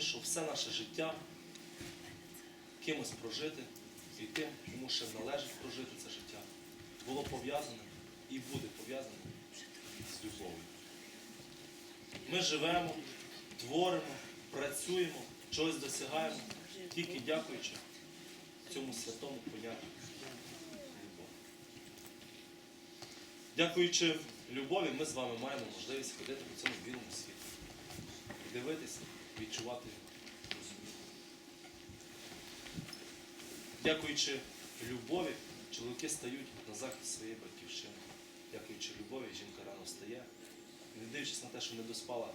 що все наше життя кимось прожити і тим, кому ще належить прожити це життя, було пов'язане і буде пов'язане з любов'ю. Ми живемо, творимо, працюємо, чогось досягаємо, тільки дякуючи цьому святому поняттю любов. Дякуючи любові, ми з вами маємо можливість ходити по цьому білому світу. Дивитися, відчувати розуміти. Дякуючи любові, чоловіки стають на захист своєї батьківщини. Дякуючи любові, жінка рано встає. Не дивлячись на те, що не доспала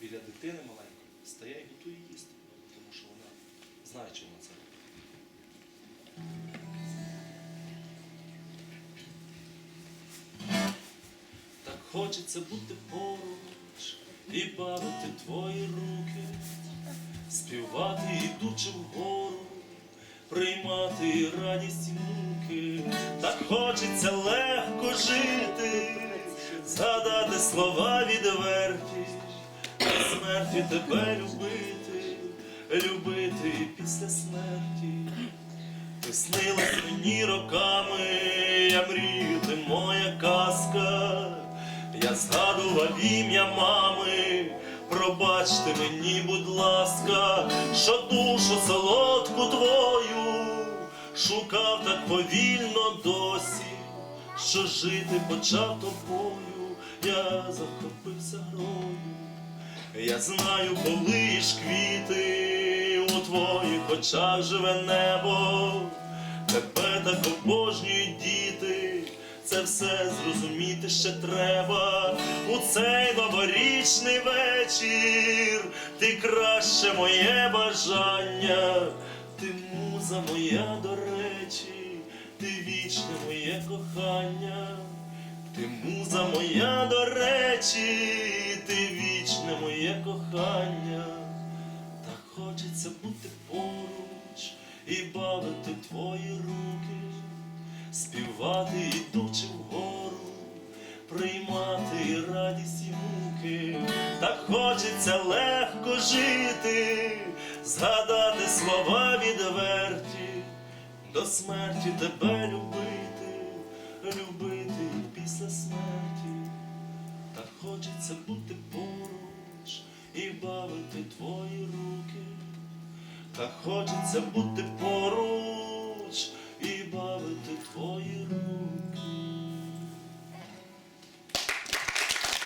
біля дитини маленької, стає і готує їсти, тому що вона знає, чому це робить. Так хочеться бути поруч і бавити твої руки, співати, ідучи вгору, приймати радість і муки. Так хочеться легко жити, згадати слова відверті, смерті тебе любити, любити і після смерті. Ти снилась мені роками, я мрію, ти моя казка. Я згадував ім'я мами, пробачте мені, будь ласка, що душу солодку твою шукав так повільно досі, що жити почав тобою, я захопився грою. Я знаю, коли ж квіти у твоїх очах живе небо, тебе так обожнюють діти, це все зрозуміти ще треба. У цей новорічний вечір ти краще моє бажання, ти муза моя до речі, ти вічне моє кохання. Ти муза моя до речі, ти вічне моє кохання, так хочеться бути поруч і бавити твої руки, співати, ідучи вгору, приймати радість і муки, так хочеться легко жити, згадати слова відверті, до смерті тебе любити, любити після смерті, так хочеться бути поруч і бавити твої руки, так хочеться бути поруч бачити твої руки.